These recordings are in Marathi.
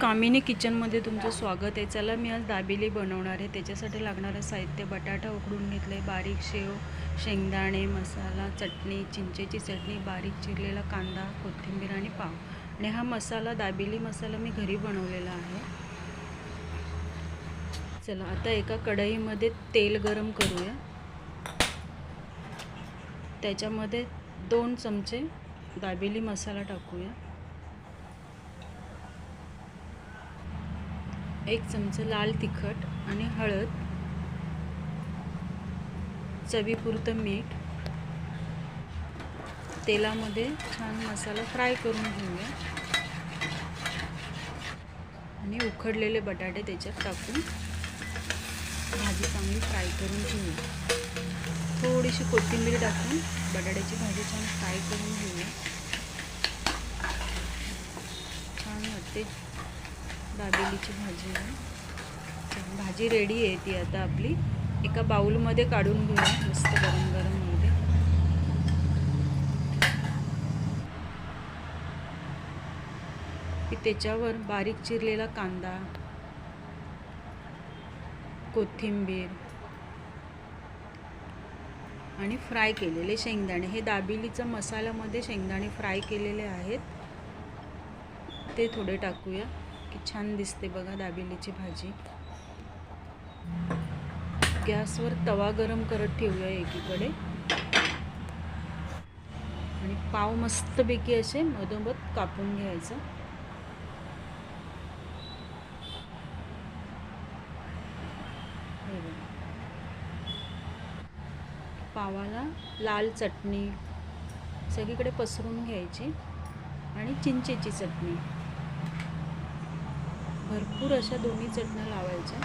कामिनी किचनमध्ये तुमचं स्वागत आहे. चला मी आज दाबेली बनवणार आहे. त्याच्यासाठी लागणारं साहित्य बटाटा उकडून घेतलं आहे बारीक शेव शेंगदाणे मसाला चटणी चिंचेची चटणी बारीक चिरलेला कांदा कोथिंबीर आणि पाव. आणि हा मसाला दाबेली मसाला मी घरी बनवलेला आहे. चला आता एका कढईमध्ये तेल गरम करूया. त्याच्यामध्ये दोन चमचे दाबेली मसाला टाकूया. एक चमचा लाल तिखट आणि हळद चवीपुरतं मीठ. तेलामध्ये छान मसाला फ्राय करून घेऊया. आणि उकडलेले बटाटे त्याच्यात टाकून भाजी चांगली फ्राय करून घेऊया. थोडीशी कोथिंबीर टाकून बटाट्याची भाजी छान फ्राय करून घेऊया. छान वाटते दाबेलीची भाजी आहे. भाजी रेडी आहे ती आता आपली. एका बाऊलमध्ये काढून घेऊया मस्त गरम गरममध्ये की त्याच्यावर बारीक चिरलेला कांदा कोथिंबीर आणि फ्राय केलेले शेंगदाणे. हे दाबिलीचा मसाल्यामध्ये शेंगदाणे फ्राय केलेले आहेत. ते थोडे टाकूया. की छान दिसते बघा दाबेलीची भाजी. गॅसवर तवा गरम करत ठेवूया एकीकडे. आणि पाव मस्तपैकी असे मधोमध कापून घ्यायचं. पावाला लाल चटणी सगळीकडे पसरून घ्यायची आणि चिंचेची चटणी. भरपूर अशा दोन्ही चटण्या लावायच्या.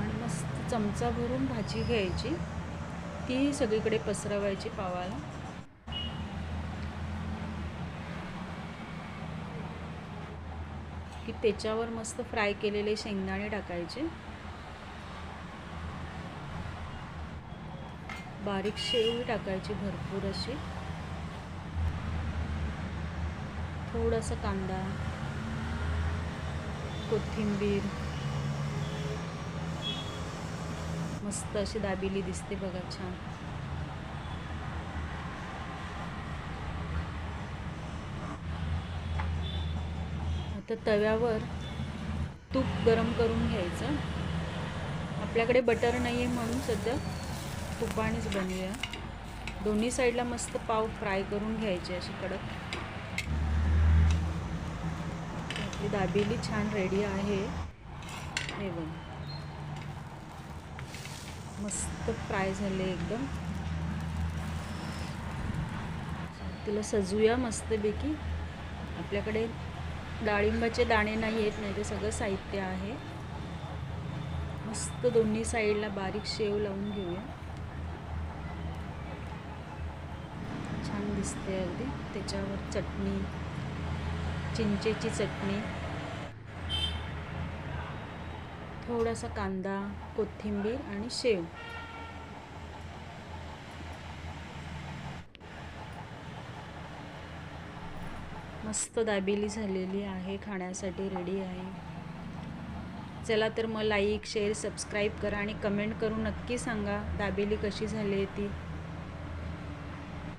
आणि मस्त चमचा भरून भाजी घ्यायची. ती सगळीकडे पसरवायची पावाला. की त्याच्यावर मस्त फ्राय केलेले शेंगदाणे टाकायचे. बारीक शेव टाकायची भरपूर अशी. थोडासा कांदा. कोथिंबीर. मस्त अशी दाबिली दिसते बघा छान. आता तव्यावर तूप गरम करून घ्यायचं. आपल्याकडे बटर नाही आहे म्हणून सध्या तुपानेच बनवूया. दोन्ही साईडला मस्त पाव फ्राय करून घ्यायचे असे कडक. आपली दाबेली छान रेडी आहे. हे बघ. मस्त फ्राय झाले एकदम. तिला सजूया मस्तपैकी. आपल्याकडे डाळिंबाचे दाणे नाही येत नाही ते सगळं साहित्य आहे. मस्त दोन्ही साईडला बारीक शेव लावून घेऊया. छान दिसते अगदी. त्याच्यावर चटणी चिंचेची चटणी. थोडासा कांदा कोथिंबीर आणि शेव. मस्त दाबेली झालेली आहे खाण्यासाठी रेडी आहे. चला तर मग लाईक शेअर सबस्क्राईब करा आणि कमेंट करून नक्की सांगा दाबेली कशी झाली आहे ती.